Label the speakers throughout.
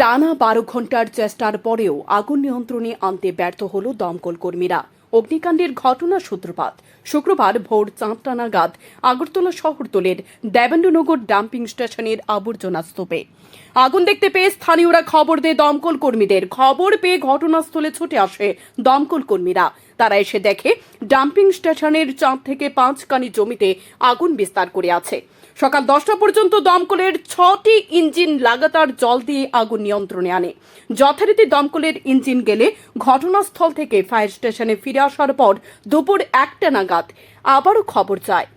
Speaker 1: টানা বারো ঘণ্টার চেষ্টার পরেও আগুন নিয়ন্ত্রণে আনতে ব্যর্থ হল দমকল কর্মীরা। অগ্নিকাণ্ডের ঘটনা সূত্রপাত। শুক্রবার ভোর চাঁদটা নাগাদ আগরতলা শহরতলের দেবেন্দ্রনগর ডাম্পিং স্টেশনের আবর্জনা স্তূপে। আগুন দেখতে পেয়ে স্থানীয়রা খবর দেয় দমকল কর্মীদের। খবর পেয়ে ঘটনাস্থলে ছুটে আসে দমকল কর্মীরা। তারা এসে দেখে ডাম্পিং স্টেশনের চাঁদ থেকে পাঁচ কানি জমিতে আগুন বিস্তার করে আছে। সকাল দশটা পর্যন্ত দমকলের ছটি ইঞ্জিন লাগাতার জল দিয়ে আগুন নিয়ন্ত্রণে আনে। যথারীতি দমকলের ইঞ্জিন গেলে ঘটনাস্থল থেকে ফায়ার স্টেশনে ফিরে আসার পর দুপুর একটা নাগাদ আবারও খবর যায়।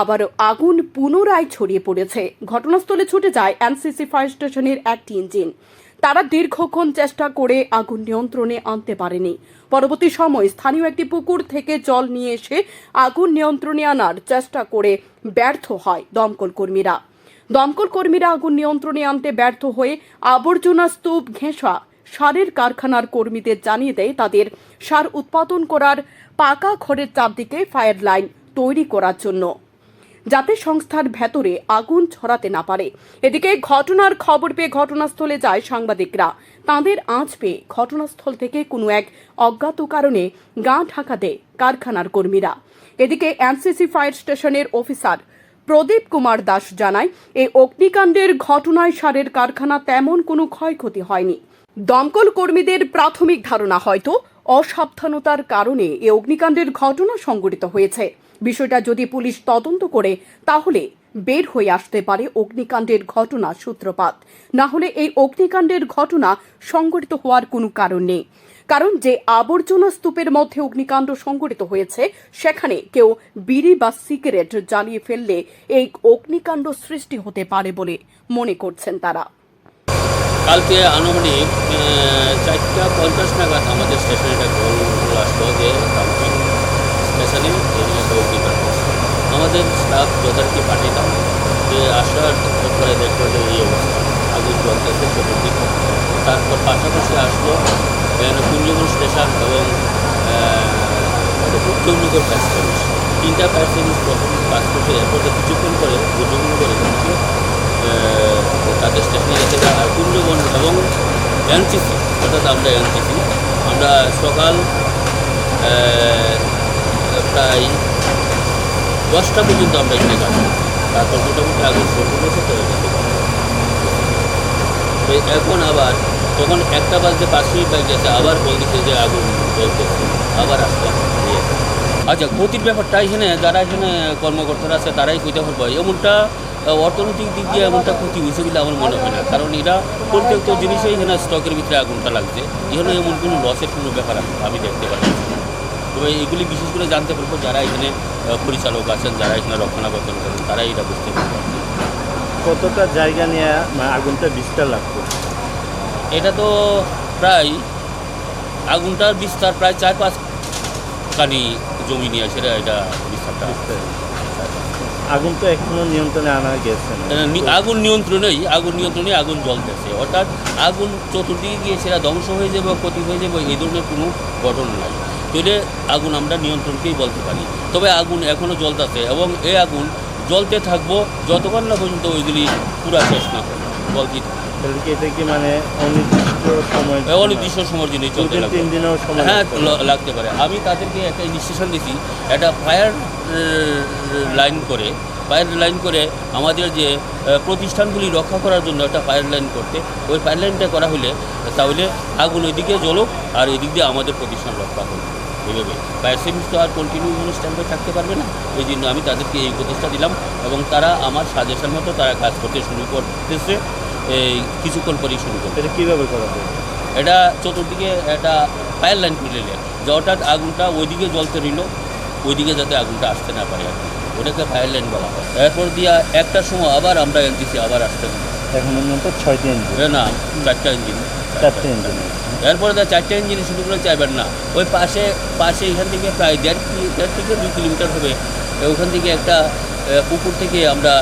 Speaker 1: আবারও আগুন পুনরায় ছড়িয়ে পড়েছে। ঘটনাস্থলে ছুটে যায় এনসিসি ফায়ার স্টেশনের একটি ইঞ্জিন। তারা দীর্ঘক্ষণ চেষ্টা করে আগুন নিয়ন্ত্রণে আনতে পারেনি। পরবর্তী সময় স্থানীয় একটি পুকুর থেকে জল নিয়ে এসে আগুন নিয়ন্ত্রণে আনার চেষ্টা করে ব্যর্থ হয় দমকল কর্মীরা। দমকল কর্মীরা আগুন নিয়ন্ত্রণে আনতে ব্যর্থ হয়ে আবর্জনা স্তূপ ঘেঁষা সারের কারখানার কর্মীদের জানিয়ে দেয়, তাদের সার উৎপাদন করার পাকা ঘরের চারদিকে ফায়ার লাইন তৈরি করার জন্য। যাতে সংস্থার ভেতরে আগুন ছড়াতে না পারে। এদিকে ঘটনার খবর পেয়ে ঘটনাস্থলে যায় সাংবাদিকরা। তাঁদের আঁচ পেয়ে ঘটনাস্থল থেকে কোনো এক অজ্ঞাত কারণে গা ঢাকা দেয় কারখানার কর্মীরা। এদিকে এনসিসি ফায়ার স্টেশনের অফিসার প্রদীপ কুমার দাস জানায় এই অগ্নিকাণ্ডের ঘটনায় সারের কারখানা তেমন কোনো ক্ষয়ক্ষতি হয়নি। দমকল কর্মীদের প্রাথমিক ধারণা হয়তো অসাবধানতার কারণে এ অগ্নিকাণ্ডের ঘটনা সংঘটিত হয়েছে। বিষয়টা যদি পুলিশ তদন্ত করে, তাহলে বের হয়ে আসতে পারে অগ্নিকাণ্ডের ঘটনা সূত্রপাত। না হলে এই অগ্নিকাণ্ডের ঘটনা সংঘটিত হওয়ার কোনো কারণ নেই। কারণ যে আবর্জনা স্তূপের মধ্যে অগ্নিকাণ্ড সংঘটিত হয়েছে, সেখানে কেউ বিড়ি বা সিগারেট জ্বালিয়ে ফেললে এই অগ্নিকাণ্ড সৃষ্টি হতে পারে বলে মনে করছেন তারা।
Speaker 2: কালকে আনুমানিক চারটা পঞ্চাশ নাগাদ আমাদের স্টেশনে একটা কল আসলো যে স্টেশনে এই একটা আমাদের স্টাফ যথারীতি পাঠিয়েলাম যে আসার পরে দেখল যে এই অবস্থা। আগুন জ্বলতেছে চতুর্দিকে তারপর পাশাপাশি আসলো কুঞ্জবন স্টেশন এবং উত্তরনগর সার্ভিস তিনটা প্রথম কাজ করছে এরপর কিছুক্ষণ করে এসেছে আহ, তাদের স্টেশনে গেছে কুঞ্জবন এবং এনসিসি অর্থাৎ আমরা এনসিসি আমরা সকাল প্রায় দশটা পর্যন্ত আমরা এখানে কাজ করি। তারপর মোটামুটি আগুন শুরু করেছে তো কাজ এখন আবার তখন একটা বাজতে পাঁচ মিনিট বাজে গেছে আবার বল দিচ্ছে যে আগুন জ্বলতেছে আবার দিয়ে আচ্ছা ক্ষতির ব্যাপারটা এখানে, যারা এখানে কর্মকর্তারা আছে, তারাই কইতে পারব এমনটা অর্থনৈতিক দিক দিয়ে এমনটা ক্ষতি হয়েছে বলে আমার মনে হয় না। কারণ এরা প্রত্যেকটা জিনিসেই এখানে স্টকের ভিতরে আগুনটা লাগছে। এখানে এমন কোনো লসের কোনো ব্যাপার আমি দেখতে পাচ্ছি। তবে এগুলি বিশেষ করে জানতে পারব যারা এখানে পরিচালক আছেন যারা এখানে রক্ষণাবেক্ষণ করেন তারাই এটা বুঝতে পারবে।
Speaker 3: কতটা জায়গা নিয়ে মানে আগুনটা বিস্তার করছে?
Speaker 2: এটা তো প্রায় আগুনটার বিস্তার প্রায় চার পাঁচ কানি জমি নিয়ে সেটা এটা বিস্তারটা
Speaker 3: বিস্তার। আগুন তো এখনও নিয়ন্ত্রণে আনা গেছে
Speaker 2: আগুন নিয়ন্ত্রণেই আগুন নিয়ন্ত্রণে আগুন জ্বলতেছে অর্থাৎ আগুন চতুর্দিকে গিয়ে সেটা ধ্বংস হয়ে যাবে বা ক্ষতি হয়ে যাবে এই ধরনের কোনো ঘটনা নাই। তাহলে আগুন আমরা নিয়ন্ত্রণকেই বলতে পারি। তবে আগুন এখনও জ্বলতেছে এবং এই আগুন জ্বলতে থাকব যতক্ষণ না পর্যন্ত ওইগুলি পুরা শেষ না হবে বলতেই থাকবে।
Speaker 3: এটা কি মানে অনির্দিষ্ট সময়
Speaker 2: অনির্দিষ্ট সময়ের চলতে লাগবে।
Speaker 3: তিন দিনেও সময়
Speaker 2: হ্যাঁ
Speaker 3: লাগতে পারে।
Speaker 2: আমি তাদেরকে একটা ইনস্ট্রাকশন দিছি একটা ফায়ার লাইন করে ফায়ার লাইন করে আমাদের যে প্রতিষ্ঠানগুলি রক্ষা করার জন্য একটা ফায়ার লাইন করতে। ওই ফায়ার লাইনটা করা হলে তাহলে আগুন ওইদিকে জ্বলুক আর এদিক দিয়ে আমাদের প্রতিষ্ঠান রক্ষা হবে এইভাবে ফায়ার সার্ভিস তো আর কন্টিনিউ স্ট্যান্ডে থাকতে পারবে না। এই জন্য আমি তাদেরকে এই প্রতিষ্ঠা দিলাম এবং তারা আমার সাজেশন মতো তারা কাজ করতে শুরু করতেছে। এই কিছুক্ষণ পরেই শুরু করবে।
Speaker 3: এটা কীভাবে করা হবে
Speaker 2: এটা চতুর্দিকে একটা ফায়ার লাইন তুলে নিলে যে অর্থাৎ আগুনটা ওইদিকে জ্বলতে নিল ওইদিকে যাতে আগুনটা আসতে না পারে আর ওটাকে ফায়ার লাইন বলা হয়। এরপর দিয়া একটার সময় আবার আমরা এনজিসি আবার আসতে
Speaker 3: এখন পর্যন্ত ছয়টি ইঞ্জিন
Speaker 2: না চারটা ইঞ্জিন
Speaker 3: চারটে ইঞ্জিন
Speaker 2: এরপরে তো চারটে ইঞ্জিন শুরু করে চাইবেন না। ওই পাশে পাশে এখান থেকে প্রায় দেড় দেড় থেকে দুই কিলোমিটার হবে। ওখান থেকে একটা পুকুর থেকে আমরা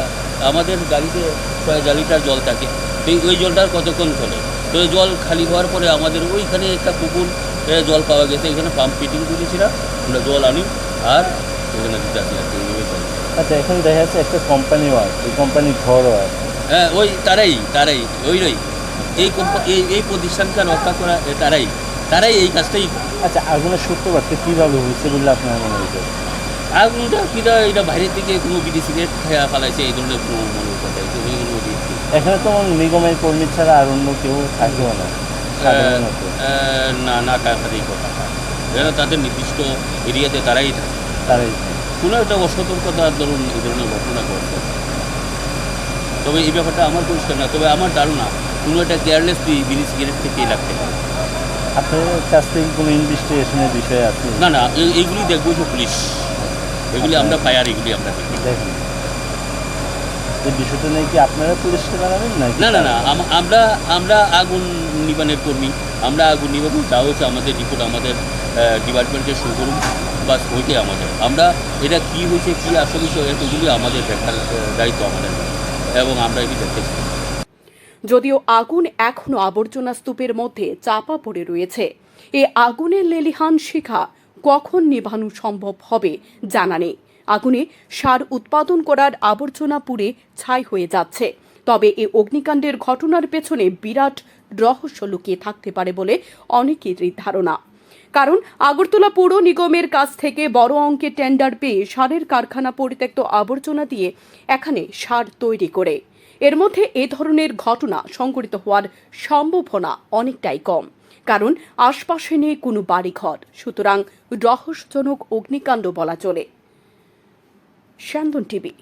Speaker 2: আমাদের গাড়িতে প্রায় লিটার জল থাকে। তো এই- ওই জলটার কতক্ষণ চলে? তো জল খালি হওয়ার পরে আমাদের ওইখানে একটা পুকুর জল পাওয়া গেছে এখানে পাম্প ফিটিং করেছিলাম আমরা জল আনি আর ওখানে দিতে আসি আর কি, এইভাবে চলে।
Speaker 3: আচ্ছা এখন দেখা যাচ্ছে একটা কোম্পানি আছে এই কোম্পানির আছে
Speaker 2: হ্যাঁ ওই তারাই তারাই ওই রই এই এই এই প্রতিষ্ঠানকে রক্ষা করা তারাই তারাই এই কাজটাই।
Speaker 3: আচ্ছা আগুনের সূত্রপাতটা কীভাবে হয়েছে বলে আপনার মনে হয়েছে
Speaker 2: আগুনটা কিনা এটা বাইরে থেকে কোনো বিড়ি সিগারেট খেয়া ফেলাইছে এই ধরনের কোনো মনে কথা।
Speaker 3: এখানে তো নিগমের কর্মী ছাড়া আর অন্য কেউ থাকবেও না
Speaker 2: না না কাকারই কথা এরা তাদের নির্দিষ্ট এরিয়াতে তারাই থাকে
Speaker 3: তারাই
Speaker 2: কোনো একটা অসতর্কতা ধরুন এই ধরনের ঘটনা ঘটছে তবে এই ব্যাপারটা আমার পরিষ্কার না তবে আমার ধারণা কোনো একটা কেয়ারলেস বিড়ি সিগারেট থেকেই লাগতে পারে
Speaker 3: আপনার কাছ থেকে কোনো ইনভেস্টিগেশনের বিষয় আছে
Speaker 2: না না এইগুলি দেখব পুলিশ এগুলি আমরা ফায়ার এগুলি আমরা দেখি।
Speaker 3: দেখেন। এই বিষয়টা নিয়ে কি আপনারা পুলিশকে জানাবেন নাকি?
Speaker 2: না না না আমরা আমরা আগুন নিবানের কর্মী। আমরা আগুন নিবাবো যা হচ্ছে আমাদের রিপোর্ট আমাদের ডিপার্টমেন্টে শুরু করুন বাস ওইটাই আমাদের। আমরা এটা কি হয়েছে কি আসল বিষয় এতগুলি আমাদের দেখার দায়িত্ব আমাদের। এবং আমরা এটি দেখতেছি
Speaker 1: যদিও আগুন এখনও আবর্জনা স্তূপের মধ্যে চাপা পড়ে রয়েছে। এ আগুনের লেলিহান শিখা কখন নিভানো সম্ভব হবে জানা নেই। আগুনে সার উৎপাদন করার আবর্জনা পুড়ে ছাই হয়ে যাচ্ছে। তবে এই অগ্নিকাণ্ডের ঘটনার পেছনে বিরাট রহস্য লুকিয়ে থাকতে পারে বলে অনেকেরই ধারণা। কারণ আগরতলা পৌর নিগমের কাছ থেকে বড় অঙ্কের টেন্ডার পেয়ে সারের কারখানা পরিত্যক্ত আবর্জনা দিয়ে এখানে সার তৈরি করে। এর মধ্যে এ ধরনের ঘটনা সংঘটিত হওয়ার সম্ভাবনা অনেকটাই কম। কারণ আশপাশে নেই কোনো বাড়িঘর। সুতরাং রহস্যজনক অগ্নিকাণ্ড বলা চলে। স্যান্দন টিভি